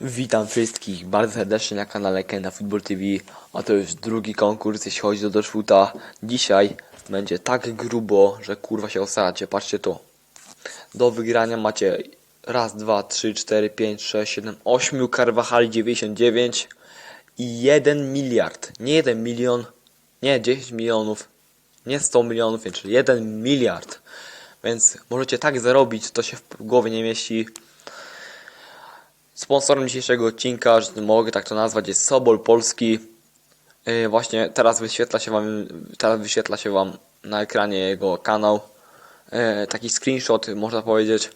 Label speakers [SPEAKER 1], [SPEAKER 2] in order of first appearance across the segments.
[SPEAKER 1] Witam wszystkich bardzo serdecznie na kanale Kena Football TV, a to już drugi konkurs jeśli chodzi o Dashwoota. Dzisiaj będzie tak grubo, że kurwa się osadzacie, patrzcie to. Do wygrania macie raz, dwa, trzy, cztery, pięć, sześć, siedem, ośmiu Carvajali 99 i 1 miliard, nie 1 milion, nie 10 milionów, nie 100 milionów, czyli 1 miliard. Więc możecie tak zarobić, to się w głowie nie mieści. Sponsorem dzisiejszego odcinka, że mogę tak to nazwać, jest Sobol Polski. Yy, właśnie teraz wyświetla się wam, teraz wyświetla się wam na ekranie jego kanał. Yy, taki screenshot można powiedzieć.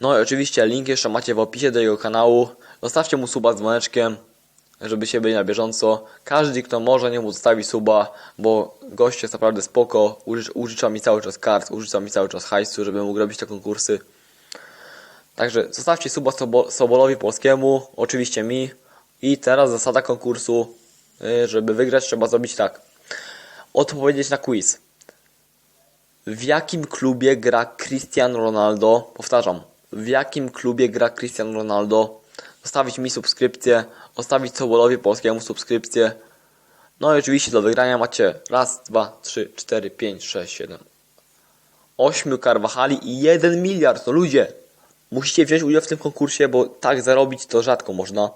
[SPEAKER 1] No i oczywiście link jeszcze macie w opisie do jego kanału. Zostawcie mu suba z dzwoneczkiem, żeby się byli na bieżąco. Każdy kto może nie mu zostawi suba, bo gość jest naprawdę spoko. Użycz, użycza mi cały czas kart, użycza mi cały czas hajsu, żeby mógł robić te konkursy. Także zostawcie suba Sobo- Sobolowi Polskiemu, oczywiście mi. I teraz zasada konkursu, y, żeby wygrać trzeba zrobić tak. Odpowiedzieć na quiz. W jakim klubie gra Cristiano Ronaldo? Powtarzam. W jakim klubie gra Cristiano Ronaldo? Zostawić mi subskrypcję, zostawić Sobolowi Polskiemu subskrypcję. No i oczywiście do wygrania macie raz, dwa, trzy, cztery, pięć, sześć, siedem, ośmiu Carvajali i 1 miliard. No ludzie, musicie wziąć udział w tym konkursie, bo tak zarobić to rzadko można.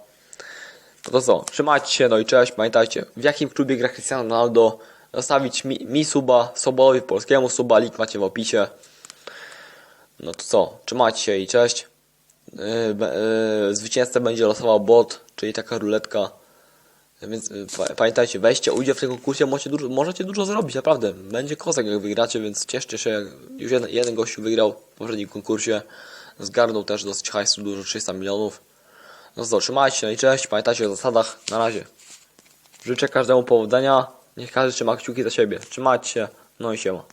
[SPEAKER 1] No to co, trzymajcie się, no i cześć, pamiętajcie, w jakim klubie gra Cristiano Ronaldo, zostawić mi, mi suba, Sobolowi Polskiemu suba, link macie w opisie. No to co, trzymajcie się i cześć. Yy, yy, zwycięzcę będzie losował bot, czyli taka ruletka. Więc y, pa- pamiętajcie, weźcie udział w tym konkursie, możecie dużo, możecie dużo zrobić, naprawdę. Będzie kozak jak wygracie, więc cieszcie się. jak Już jeden, jeden gościu wygrał w poprzednim konkursie. Zgarnął też dosyć hajsu, dużo 300 milionów. No co, trzymajcie się no i cześć, pamiętajcie o zasadach. Na razie. Życzę każdemu powodzenia. Niech każdy trzyma kciuki za siebie. Trzymajcie się, no i siema.